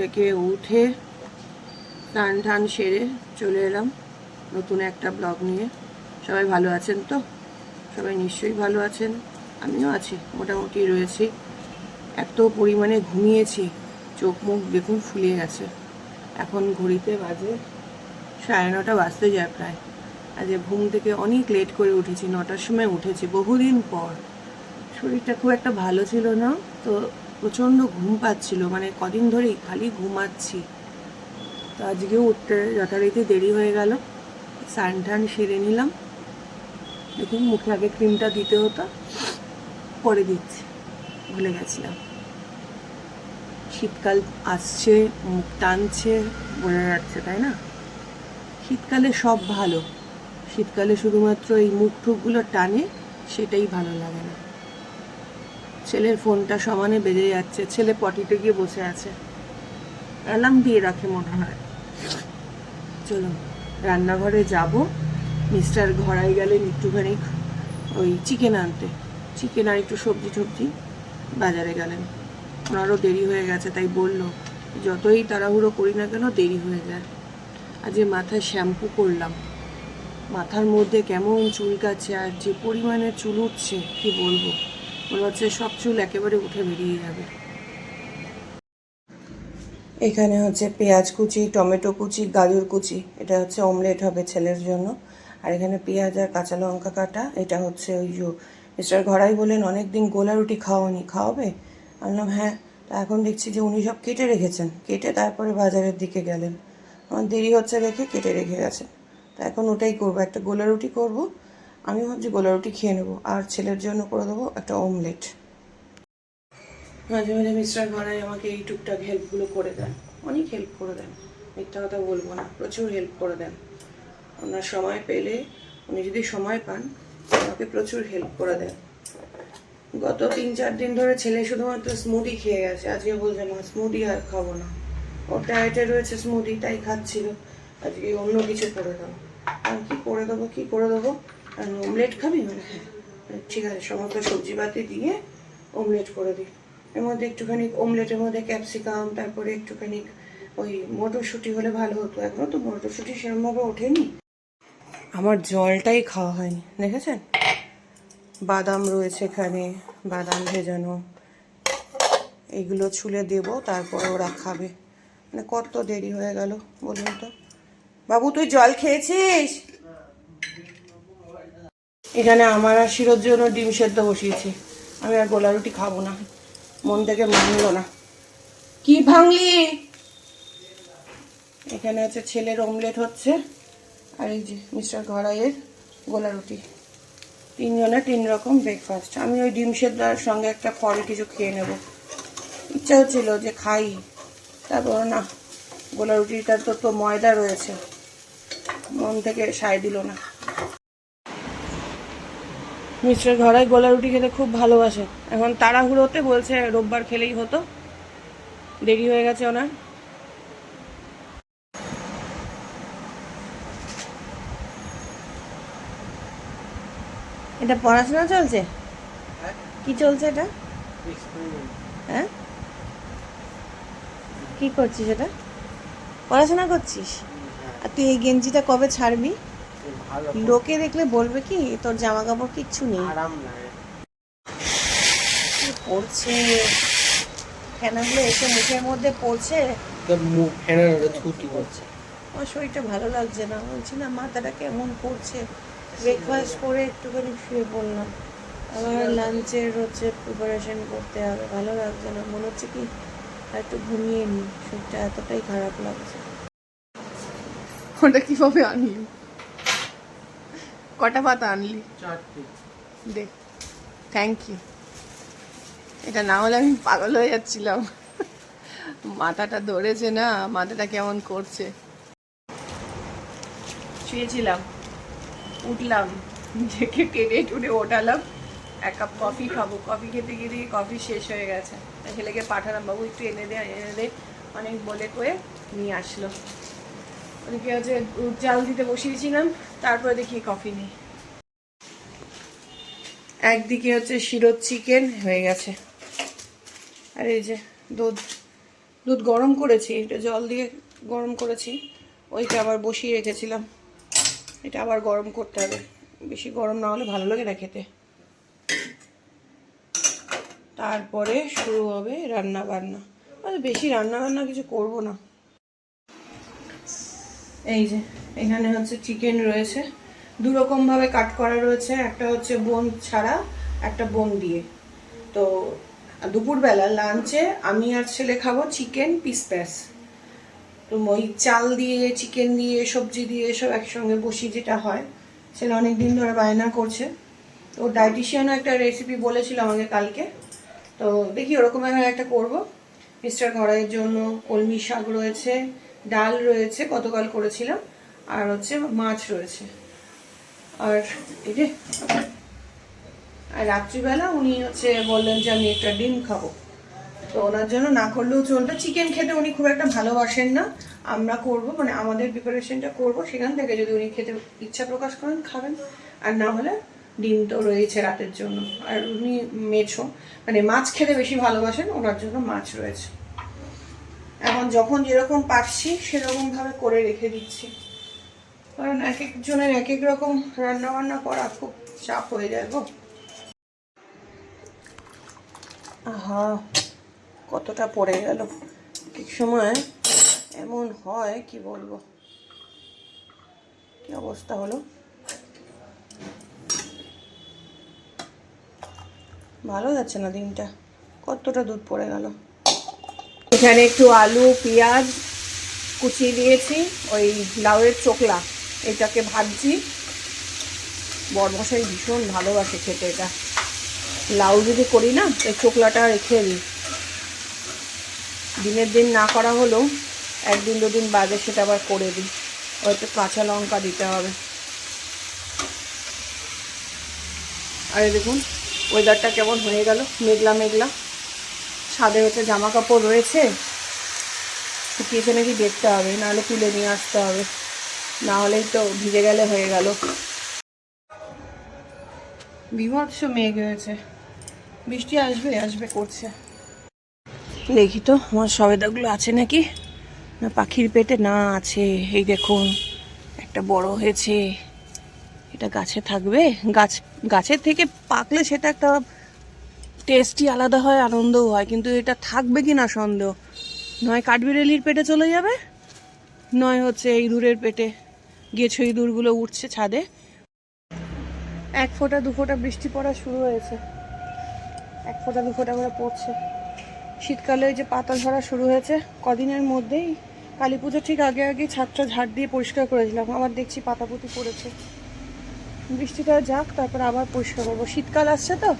থেকে উঠে টান টান সেরে চলে এলাম নতুন একটা ব্লগ নিয়ে। সবাই ভালো আছেন তো? সবাই নিশ্চয়ই ভালো আছেন, আমিও আছি, মোটামুটি রয়েছি। এত পরিমাণে ঘুমিয়েছি, চোখ মুখ দেখুন ফুলে গেছে। এখন ঘড়িতে বাজে সাড়ে নটা বাজতে যায় প্রায়। আজ ঘুম থেকে অনেক লেট করে উঠেছি, নটার সময় উঠেছি, বহুদিন পর। শরীরটা খুব একটা ভালো ছিল না, তো প্রচণ্ড ঘুম পাচ্ছিল মানে কদিন ধরেই খালি ঘুমাচ্ছি। তো আজকেও উঠতে যথারীতি দেরি হয়ে গেল। স্নান টান সেরে নিলাম। দেখুন, মুখে আগে ক্রিমটা দিতে হতো, পরে দিচ্ছি। ভুলে গেছিলাম। শীতকাল আসছে, মুখ টানছে, বোঝা যাচ্ছে, তাই না? শীতকালে সব ভালো। শীতকালে শুধুমাত্র এই মুখ টুকগুলো টানে, সেটাই ভালো লাগে না। ছেলের ফোনটা সমানে বেজে যাচ্ছে, ছেলে পটিতে গিয়ে বসে আছে। অ্যালার্ম দিয়ে রাখে মনে হয়। চলুন, রান্নাঘরে যাব। মিস্টার ঘরাই গেলেন একটুখানি ওই চিকেন আনতে। চিকেন আর একটু সবজি টবজি বাজারে গেলেন। ওনারও দেরি হয়ে গেছে, তাই বলল, যতই তাড়াহুড়ো করি না কেন, দেরি হয়ে যায়। আজ যে মাথায় শ্যাম্পু করলাম। মাথার মধ্যে কেমন চুল কাচ্ছে আর যে পরিমাণে চুল উঠছে, কি বলব? মনে হচ্ছে সব চুল একেবারে উঠে বেরিয়ে যাবে। এখানে হচ্ছে পেঁয়াজ কুচি, টমেটো কুচি, গাজর কুচি। এটা হচ্ছে অমলেট হবে ছেলের জন্য। আর এখানে পেঁয়াজ আর কাঁচা লঙ্কা কাটা। এটা হচ্ছে ওই যে মিস্টার ঘরাই বলেন অনেক দিন গোলা রুটি খাওয়ানি খাওয়াবে? বললাম হ্যাঁ। তা এখন দেখছি যে উনি সব কেটে রেখেছেন। কেটে তারপরে বাজারের দিকে গেলেন। আমার দেরি হচ্ছে দেখে কেটে রেখে গেছেন তা এখন ওটাই করব। একটা গোলা রুটি করব আমি ভাবছি গোলা রুটি খেয়ে নেব, আর ছেলের জন্য করে দেবো একটা অমলেট মাঝে মাঝে মিস্টার ঘরাই আমাকে এই টুকটাক হেল্পগুলো করে দেন। অনেক হেল্প করে দেন। মিথ্যা কথা বলব না, প্রচুর হেল্প করে দেন। ওনার সময় পেলে, উনি যদি সময় পান, আমাকে প্রচুর হেল্প করে দেন। গত তিন চার দিন ধরে ছেলে শুধুমাত্র স্মুদি খেয়ে গেছে। আজকে বলছে, মা স্মুদি আর খাব না। ওর ডায়েটে রয়েছে স্মুদি তাই খাচ্ছিল। আজকে অন্য কিছু করে দাও আর কি করে দেবো, কি করে দেবো? অমলেট খাবি? মানে হ্যাঁ। ঠিক আছে, সমস্ত সবজিপাতি দিয়ে অমলেট করে দিই এর মধ্যে একটুখানি অমলেটের মধ্যে ক্যাপসিকাম তারপরে একটুখানি ওই মটরশুঁটি হলে ভালো হতো। এখনও তো মটরশুঁটি সেরকমভাবে ওঠেনি। আমার জলটাই খাওয়া হয়নি, দেখেছেন? বাদাম রয়েছে এখানে, বাদাম ভেজানো। এগুলো ছুলে দেব, তারপরে ওরা খাবে। মানে কত দেরি হয়ে গেল বলুন তো? বাবু, তুই জল খেয়েছিস? এখানে আমার আর শিরোর জন্য ডিম সেদ্ধ বসিয়েছি। আমি আর গোলা রুটি খাব না। মন থেকে মানলো না। কি ভাঙলি? এখানে হচ্ছে ছেলের অমলেট হচ্ছে আর এই যে মিস্টার ঘরাইয়ের গোলা রুটি। তিনজনের তিন রকম ব্রেকফাস্ট আমি ওই ডিম সেদ্ধার সঙ্গে একটা ফল কিছু খেয়ে নেব। ইচ্ছা হচ্ছিল যে খাই। তারপর না গোলা রুটিটার তো তো ময়দা রয়েছে। মন থেকে সায় দিল না। মিস্টার ঘরাই গোলা রুটি খেতে খুব ভালোবাসে। এখন তাড়াহুড়োতে বলছে রোববার খেলেই হতো। দেরি হয়ে গেছে ওনার। এটা পড়াশোনা চলছে? কি চলছে এটা? হ্যাঁ? কি করছিস এটা? পড়াশোনা করছিস? আর তুই এই গেঞ্জিটা কবে ছাড়বি? লোকে দেখলে বলবে কি তোর জামা কাপড় কিচ্ছু নেই। আরাম কি পড়ছে? ফেনাগুলো এসে মুখের মধ্যে পড়ছে। মুখ ছুটি আমার শরীরটা ভালো লাগছে না। বলছি না মাথাটা কেমন করছে? ব্রেকফাস্ট করে একটুখানি শুয়ে পড়লাম। আবার লাঞ্চের হচ্ছে প্রিপারেশন করতে হবে ভালো লাগছে না। মনে হচ্ছে কি একটু ঘুমিয়ে নিই শরীরটা এতটাই খারাপ লাগছে। ওটা কীভাবে আনলি? কটা পাতা আনলি? চারটে। দে থ্যাংক ইউ এটা না হলে আমি পাগল হয়ে যাচ্ছিলাম। মাথাটা ধরেছে না মাথাটা কেমন করছে? শুয়েছিলাম উঠলাম দেখে টেনে টুনে ওঠালাম। এক কাপ কফি খাব। কফি খেতে গিয়ে দেখি কফি শেষ হয়ে গেছে। ছেলেকে পাঠালাম বাবু একটু এনে দে এনে দে। অনেক বলে কয়ে নিয়ে আসলো। ওদিকে হচ্ছে দুধ জাল দিতে বসিয়েছিলাম, তারপরে দেখি কফি নেই। একদিকে হচ্ছে শিরোর চিকেন হয়ে গেছে। আর এই যে দুধ দুধ গরম করেছি এটা জল দিয়ে গরম করেছি, ওইটা আবার বসিয়ে রেখেছিলাম। এটা আবার গরম করতে হবে, বেশি গরম না হলে ভালো লাগে না খেতে। তারপরে শুরু হবে রান্না বান্না আর বেশি রান্না বান্না কিছু করব না। এই যে, এখানে হচ্ছে চিকেন রয়েছে। দু রকম ভাবে কাট করা রয়েছে। একটা হচ্ছে বোন ছাড়া, একটা বোন দিয়ে। তো দুপুরবেলা লাঞ্চে আমি আর ছেলে খাব চিকেন পিস প্যাস তো ওই চাল দিয়ে চিকেন দিয়ে, সবজি দিয়ে সব একসঙ্গে বসি যেটা হয়, ছেলে অনেক দিন ধরে বায়না করছে। তো ডায়েটিশিয়ানও একটা রেসিপি বলেছিল আমাকে কালকে। তো দেখি ওরকম একটা করব। মিস্টার ঘড়াইয়ের জন্য কলমি শাক রয়েছে ডাল রয়েছে, গতকাল করেছিলাম, আর হচ্ছে মাছ রয়েছে। আর এই আর রাত্রিবেলা উনি হচ্ছে বললেন যে আমি একটা ডিম খাব। তো ওনার জন্য না করলেও চলবে। চিকেন খেতে উনি খুব একটা ভালোবাসেন না। আমরা করব মানে আমাদের প্রিপারেশনটা করব সেখান থেকে যদি উনি খেতে ইচ্ছা প্রকাশ করেন, খাবেন। আর না হলে ডিম তো রয়েছে রাতের জন্য। আর উনি মেছো মানে মাছ খেতে বেশি ভালোবাসেন, ওনার জন্য মাছ রয়েছে। এখন যখন যেরকম পারছি সেরকম ভাবে করে রেখে দিচ্ছি। কারণ এক একজনের এক এক রকম রান্না বান্না করা খুব চাপ হয়ে যায় গো। আহা, কতটা পড়ে গেল। ঠিক সময় এমন হয়, কি বলব? কি অবস্থা হলো? ভালো যাচ্ছে না দিনটা। কতটা দুধ পড়ে গেল। এখানে একটু আলু, পেঁয়াজ কুচিয়ে দিয়েছি ওই লাউয়ের চোকলা। এটাকে ভাজছি। বরমশাই ভীষণ ভালোবাসে খেতে এটা। লাউ যদি করি না, এই চোকলাটা রেখে দিই। দিনের দিন না করা হলেও একদিন দুদিন বাদে সেটা আবার করে দিই। হয়তো কাঁচা লঙ্কা দিতে হবে। আরে দেখুন ওয়েদারটা কেমন হয়ে গেল? মেঘলা মেঘলা। ছাদে হচ্ছে জামা কাপড় রয়েছে শুকিয়েছে নাকি দেখতে হবে, নাহলে তুলে নিয়ে আসতে হবে। না হলেই তো ভিজে গেলে হয়ে গেল। বিভৎস মেঘ হয়েছে। বৃষ্টি আসবে আসবে, করছে। দেখি তো, আমার সবেদাগুলো আছে নাকি? না, পাখির পেটে? না, আছে। এই দেখুন, একটা বড় হয়েছে। এটা গাছে থাকবে? গাছ, গাছের থেকে পাকলে সেটা একটা টেস্টই আলাদা হয়, আনন্দও হয়, কিন্তু এটা থাকবে কি না সন্দেহ। নয় কাঠবিড়েলির পেটে চলে যাবে, নয় হচ্ছে ইঁদুরের পেটে। গেছো ইঁদুরগুলো উঠছে ছাদে। এক ফোঁটা, দু ফোঁটা বৃষ্টি পড়া শুরু হয়েছে। এক ফোঁটা, দু ফোঁটা করে পড়ছে। শীতকালে ওই যে পাতা ঝরা শুরু হয়েছে, কদিনের মধ্যেই কালী পুজো ঠিক আগে আগে ছাদটা ঝাড় দিয়ে পরিষ্কার করেছিলাম আবার দেখছি পাতা পাতাপুতি পড়েছে। বৃষ্টিটা যাক, তারপর আবার পরিষ্কার করব। শীতকাল আসছে তো?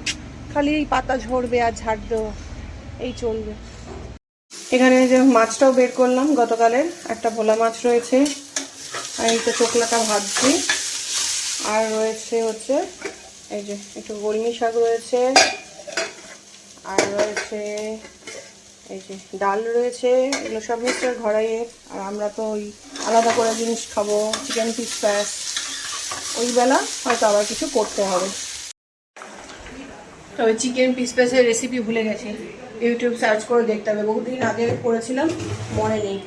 খালি এই পাতা ঝরবে আর ঝাড় দেওয়া এই চলবে। এখানে যে মাছটাও বের করলাম, গতকালের একটা ভোলা মাছ রয়েছে। আর এই তো চোকলাটা ভাজছি। আর রয়েছে হচ্ছে, এই যে একটু কলমি শাক রয়েছে। আর রয়েছে, এই যে ডাল রয়েছে, এগুলো সব মিক্সচার ঘরাইয়ে আর আমরা তো ওই আলাদা করে জিনিস খাব, চিকেন পিস প্যাস ওই বেলা হয়তো আবার কিছু করতে হবে। তবে চিকেন পিস প্যাসের রেসিপি ভুলে গেছি। ইউটিউব সার্চ করে দেখতে হবে। বহুদিন আগে করেছিলাম, মনে নেই।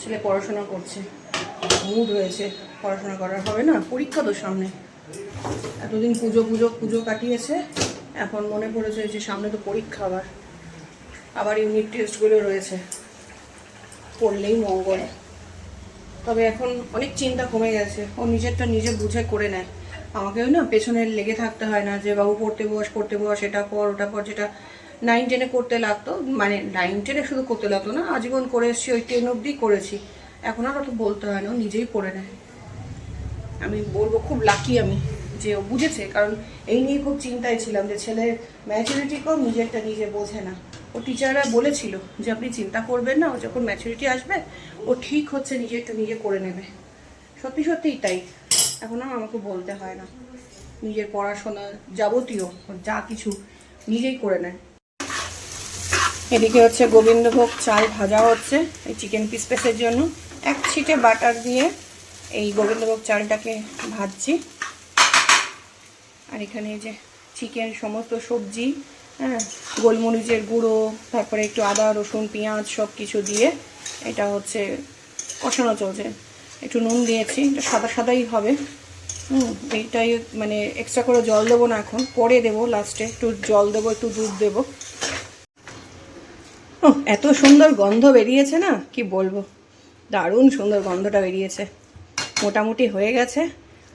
ছেলে পড়াশোনা করছে। মুড হয়েছে, পড়াশোনা করার হবে না, পরীক্ষা তো সামনে। এতদিন পুজো পুজো পুজো কাটিয়েছে। এখন মনে পড়েছে যে সামনে তো পরীক্ষা আবার। আবার ইউনিট টেস্টগুলো রয়েছে। পড়লেই মঙ্গল। তবে এখন অনেক চিন্তা কমে গেছে। ও নিজেরটা নিজে বুঝে করে নেয়। আমাকেও না পেছনে লেগে থাকতে হয় না যে, বাবু, পড়তে বস পড়তে বস, এটা পর, ওটা পর। যেটা নাইন টেনে করতে লাগতো মানে নাইন টেনে শুধু করতে লাগতো না, আজীবন করে এসেছি, ওই টেন অবধি করেছি। এখন আর অত বলতে হয় না, ও নিজেই পড়ে নেয়। আমি বলব, খুব লাকি আমি যে ও বুঝেছে, কারণ এই নিয়ে খুব চিন্তায় ছিলাম যে ছেলের ম্যাচুরিটি কম নিজেরটা নিজে বোঝে না। ও টিচাররা বলেছিল যে, আপনি চিন্তা করবেন না, ও যখন ম্যাচুরিটি আসবে, ও ঠিক হচ্ছে, নিজেরটা নিজে করে নেবে। সত্যি, সত্যিই তাই। এখন আর আমাকে বলতে হয় না। নিজের পড়াশোনা যাবতীয় যা কিছু নিজেই করে নেয়। এদিকে হচ্ছে গোবিন্দভোগ চাল ভাজা হচ্ছে এই চিকেন পিস পিসের জন্য। এক ছিটে বাটার দিয়ে এই গোবিন্দভোগ চালটাকে ভাজছি। আর এখানে যে চিকেন সমস্ত সবজি হ্যাঁ গোলমরিচের গুঁড়ো, তারপরে একটু আদা, রসুন, পেঁয়াজ সব কিছু দিয়ে এটা হচ্ছে কষানো চলছে। একটু নুন দিয়েছি, এটা সাদা সাদাই হবে। হুম, এইটাই মানে এক্সট্রা করে জল দেবো না এখন, পরে দেবো লাস্টে একটু জল দেবো, একটু দুধ দেবো। এত সুন্দর গন্ধ বেরিয়েছে না, কি বলব? দারুণ সুন্দর গন্ধটা বেরিয়েছে। মোটামুটি হয়ে গেছে।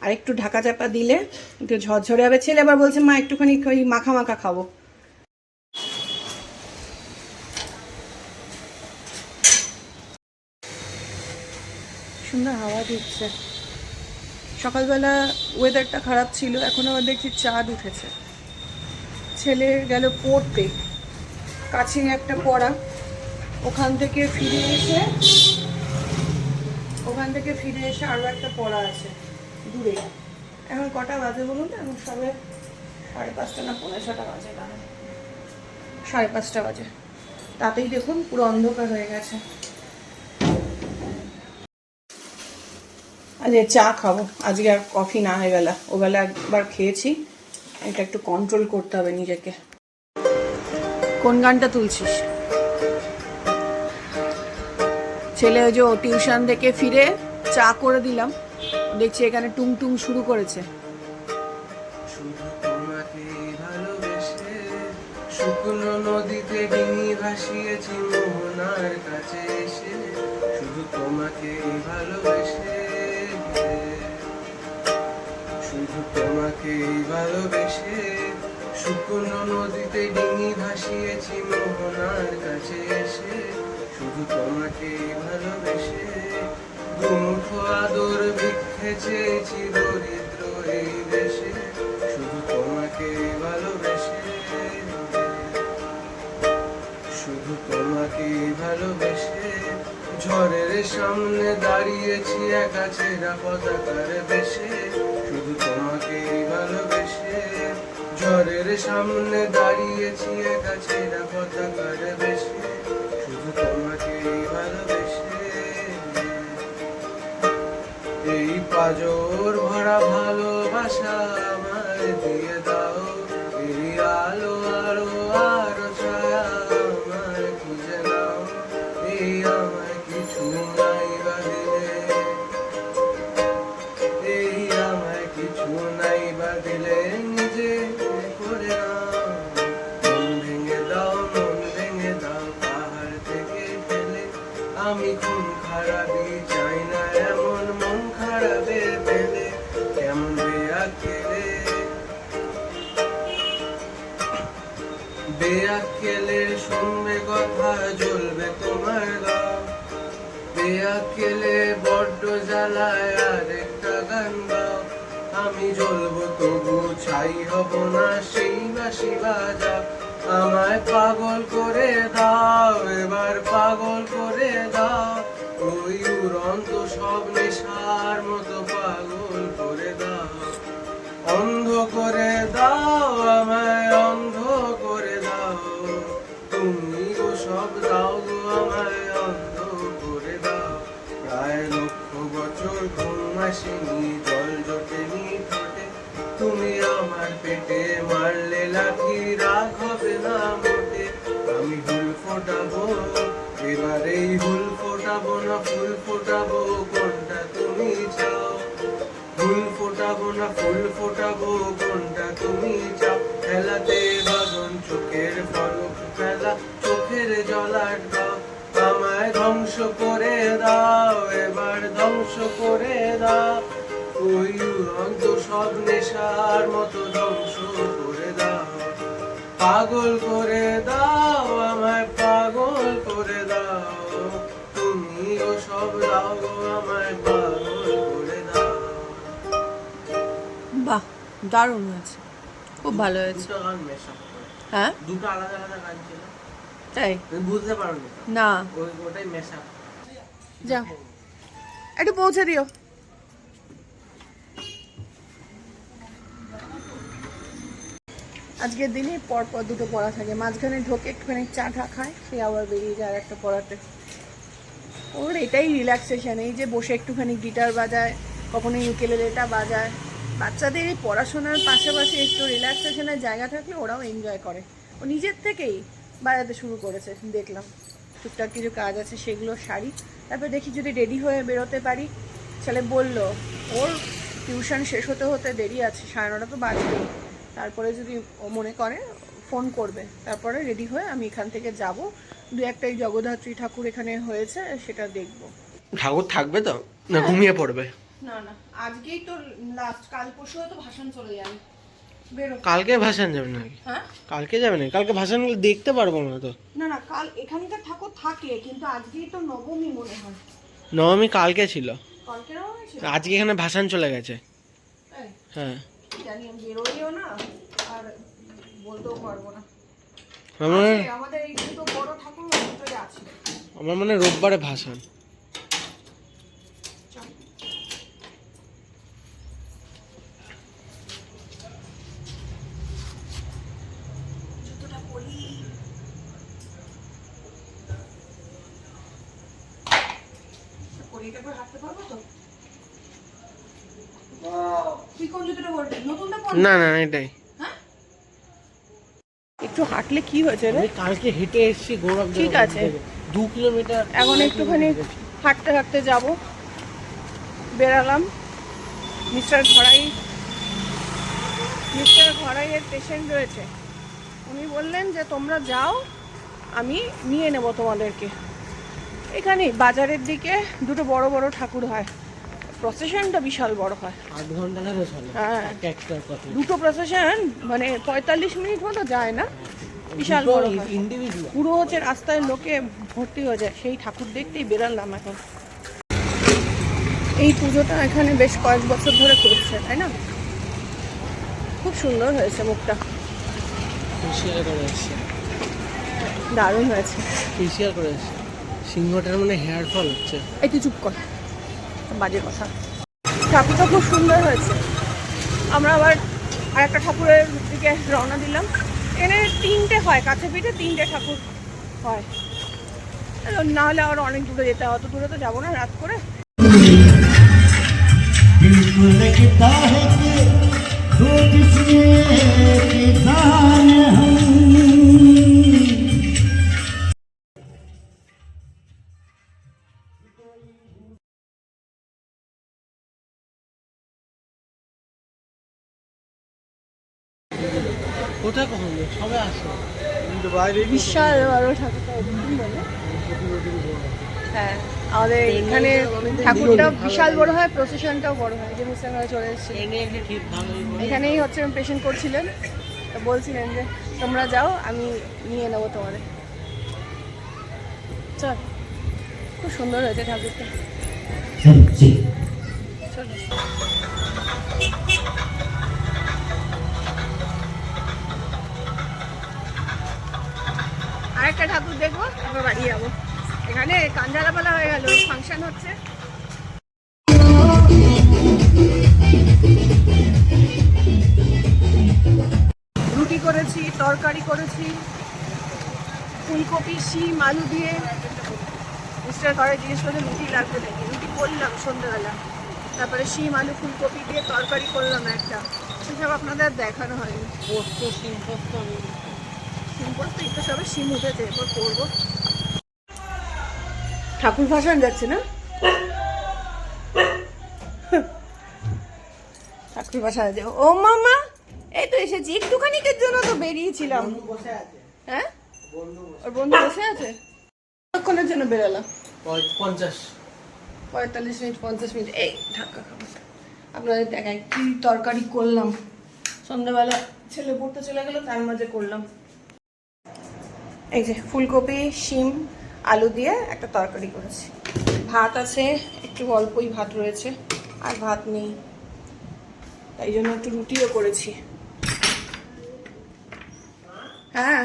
আর একটু ঢাকা চাপা দিলে, একটু ঝরঝরে হবে। ছেলে আবার বলছে, মা, একটুখানি ওই মাখা মাখা খাব। সুন্দর হাওয়া দিচ্ছে। সকালবেলা ওয়েদারটা খারাপ ছিল, এখন আবার দেখছি চাঁদ উঠেছে। ছেলে গেল পড়তে। কাছে একটা পড়া। ওখান থেকে ফিরে এসে, ওখান থেকে ফিরে এসে আরও একটা পড়া আছে দূরে। এখন কটা বাজে বলুন তো? এখন সবে সাড়ে পাঁচটা না পনেরো ছটা বাজে সাড়ে পাঁচটা বাজে। তাতেই দেখুন পুরো অন্ধকার হয়ে গেছে। আজকে চা খাব। আজকে আর কফি না হয়ে গেল। ওবেলা একবার খেয়েছি। এটা একটু কন্ট্রোল করতে হবে নিজেকে। কোন গানটা তুলছিস? ছেলে ওই যে টিউশন থেকে ফিরে চা করে দিলাম। দেখছি এখানে টুং টুং শুরু করেছে। শুকনো নদীতে ডিঙি ভাসিয়েছি মোহনার কাছে এসে। শুধু তোমাকে ভালোবেসে তোমাকে ভালোবেসে শুকনো নদীতে ডিঙি ভাসিয়েছি মোহনার কাছে এসে। শুধু তোমাকে ভালোবেসে দুমুঠো আদর ভিক্ষে চেয়েছি দরিদ্র এই দেশে। শুধু তোমাকে ভালোবেসে, শুধু তোমাকে ভালোবেসে ঝড়ের সামনে দাঁড়িয়েছি একা ছেঁড়া পতাকার বেশে। ঝড়ের সামনে দাঁড়িয়েছি ছেঁড়া পতাকার বেশে শুধু তোমাকে ভালোবেসে এই পাজর ভরা ভালোবাসা আমার দিয়ে বেয়াকেলে শুনবে কথা জ্বলবে তোমার গাও বেয়াকেলে বড্ড জ্বালায় আর একটা গান গাও। আমি জ্বলবো তবু ছাই হব না, সেই বাসি বাজা। আমায় পাগল করে দাও, এবার পাগল করে দাও। ওই উড়ন্ত সব নেশার মতো পাগল করে দাও। অন্ধ করে দাও আমায়, অন্ধ সব দাও আমায় দাও। প্রায় লক্ষ বছর ঘুম আসেনি, জল জটেনি ঠোঁটে। তুমি আমার পেটে মারলে লাঠি, রাগ হবে না মোটে। আমি হুল ফোটাবো এবার হুল ফোটাবো না, ফুল ফোটাবো, কোনটা তুমি চাও? ফুল ফোটাবো না, ফুল ফোটাবো, কোনটা তুমি চাও? খেলাতে বাগন চোখের ফেলা চোখের দাও আমায় ধ্বংস করে দাও এবার ধ্বংস করে দাও। ওই উড়ন্ত সব নেশার মতো ধ্বংস করে দাও। পাগল করে দাও আমায় পাগল করে দাও। তুমি ও সব দাও আমায় পাগল করে দাও। বাহ দারুণ হয়েছে। খুব ভালো হয়েছে। হ্যাঁ? দুটো আলাদা আলাদা গান ছিল। তাই? বুঝতে না। ওটাই মেশাপ যা একটু পৌঁছে দিও। আজকের দিনে পর পর দুটো পড়া থাকে। মাঝখানে ঢোকে একটুখানি চা ঠা খায় সে আবার বেরিয়ে যায় আর একটা পড়াতে। ওর এটাই রিল্যাক্সেশন এই যে বসে একটুখানি গিটার বাজায় কখনো ইউকেলেলেটা বাজায়। বাচ্চাদের এই পড়াশোনার পাশাপাশি একটু রিল্যাক্সেশনের জায়গা থাকলে ওরাও এনজয় করে। ও নিজের থেকেই বাজাতে শুরু করেছে দেখলাম। টুকটাক কিছু কাজ আছে সেগুলো সারি। তারপর দেখি যদি রেডি হয়ে বেরোতে পারি ছেলে বলল ওর টিউশন শেষ হতে হতে দেরি আছে সাড়ে নটা তো বাজবেই তারপরে যদি ও মনে করে ফোন করবে। তারপরে রেডি হয়ে আমি এখান থেকে যাব। দু একটা এই জগদ্ধাত্রী ঠাকুর এখানে হয়েছে সেটা দেখব। ঠাকুর থাকবে তো? না ঘুমিয়ে পড়বে? না না। আজকেই তো লাস্ট কাল পরশু তো ভাষণ চলে যাবে। কালকে ভাসান যাবে নাকি? হ্যাঁ? কালকে যাবে না কালকে ভাসান গেলে দেখতে পারব না তো। না না কাল এখানকার ঠাকুর থাকে কিন্তু আজকেই তো নবমী মনে হয়। নবমী কালকে ছিল। কালকে না হয়েছে আজকে এখানে ভাসান চলে গেছে। হ্যাঁ। জানি আমি বেরোইও না আর বলতেও পারব না। আমার আছে, আমাদের এই দুটো বড় ঠাকুর আছে আমার মানে রোববারে ভাসান চল। জুতোটা পরি পরিটা করে হাঁটতে পারব তো তুই কোন জুতোটা পরবি নতুনটা পর না না এটাই। হ্যাঁ? একটু হাঁটলে কি হয়েছে রে? কালকে হেঁটে এসেছি গৌরব ঠিক আছে। দু কিলোমিটার এখন একটুখানি হাঁটতে হাঁটতে যাব। বেরালাম। মিস্টার ঘড়াই মিস্টার ঘড়াইয়ের পেশেন্ট রয়েছে। উনি বললেন যে তোমরা যাও আমি নিয়ে নেব তোমাদেরকে। এখানে বাজারের দিকে দুটো বড় বড় ঠাকুর হয়। প্রসেশনটা বিশাল বড় হয়। আট ঘণ্টা ধরে চলে। হ্যাঁ। দুটো প্রসেশন মানে পঁয়তাল্লিশ মিনিট মতো যায় না? বিশাল বড় ইন্ডিভিজুয়াল পুরো হচ্ছে রাস্তায় লোকে ভর্তি হয়ে যায়। সেই ঠাকুর দেখতেই বেরালাম এখন। এই পুজোটা এখানে বেশ কয়েক বছর ধরে করছে তাই না? খুব সুন্দর হয়েছে মুখটা। দারুণ হয়েছে। ফেসিয়াল করে সিংহটার মানে হেয়ার ফল হচ্ছে। একটু চুপ কর। বাজে কথা ঠাকুরটা খুব সুন্দর হয়েছে আমরা আবার আর একটা ঠাকুরের দিকে রওনা দিলাম এখানে তিনটে হয় কাছে পিঠে তিনটে ঠাকুর হয় না হলে আবার অনেক দূরে যেতে হয় অত দূরে তো যাবো না রাত করে बिल्कुल लगता है कि दो किस्में বিশাল বড় ঠাকুরটা হ্যাঁ আমাদের এখানে ঠাকুরটা বিশাল বড় হয় প্রসেশনটাও বড় হয় যে মুসলিমরা চলে এসেছে। ঠিক এখানেই হচ্ছে পেশেন্ট করছিলেন। তো বলছিলেন যে তোমরা যাও আমি নিয়ে নেব তোমাদের। চল খুব সুন্দর হয়েছে ঠাকুরটা। হচ্ছে। রুটি করেছি তরকারি করেছি ফুলকপি শিম আলু দিয়ে। মিস্টার ঘরে জিজ্ঞেস করে রুটি লাগবে নাকি? রুটি করলাম সন্ধ্যেবেলা। তারপরে শিম আলু ফুলকপি দিয়ে তরকারি করলাম একটা। সেসব আপনাদের আর দেখানো হয়নি। পোস্ত সিং পোস্ত শিম পোস্ত একটু সবে শিম উঠেছে এরপর করব। ঠাকুর ভাসান যাচ্ছে না? ঠাকুর ভাসান যাচ্ছে ও মামা এই তো এসেছি। একটুখানিকের জন্য তো বেরিয়েছিলাম। হ্যাঁ? ওর বন্ধু বসে আছে? কতক্ষণের জন্য বেরোলাম? পঞ্চাশ। পঁয়তাল্লিশ মিনিট পঞ্চাশ মিনিট। এই ঢাকা খাব। আপনাদের দেখাই কি তরকারি করলাম। সন্ধ্যাবেলা ছেলে পড়তে চলে গেলো তার মাঝে করলাম। এই যে ফুলকপি শিম আলু দিয়ে একটা তরকারি করেছি। ভাত আছে একটু অল্পই ভাত রয়েছে আর ভাত নেই। তাই জন্য একটু রুটিও করেছি। হ্যাঁ।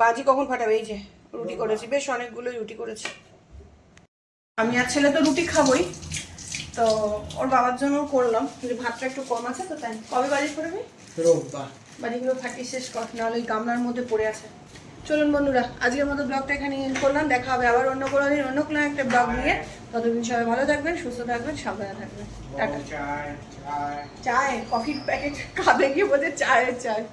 বাজি কখন ফাটাবে? এই যে রুটি করেছি। বেশ অনেকগুলো রুটি করেছি। আমি আর ছেলে তো রুটি খাবোই তো ওর বাবার জন্য করলাম। যে ভাতটা একটু কম আছে তো তাই। কবে বাজি করবি রোববার। বাজিগুলো ফাটিয়ে শেষ কর নাহলে ওই গামলার মধ্যে পড়ে আছে। চলুন বন্ধুরা আজকের মতো ব্লগটা এখানে এন্ড করলাম। দেখা হবে আবার অন্য কোনো দিন অন্য কোনো একটা ব্লগ নিয়ে। ততদিন সবাই ভালো থাকবেন সুস্থ থাকবেন সাবধানে থাকবেন। টাটা। চায় কফির প্যাকেট খাবে গিয়ে বলতে চায়ের চায়।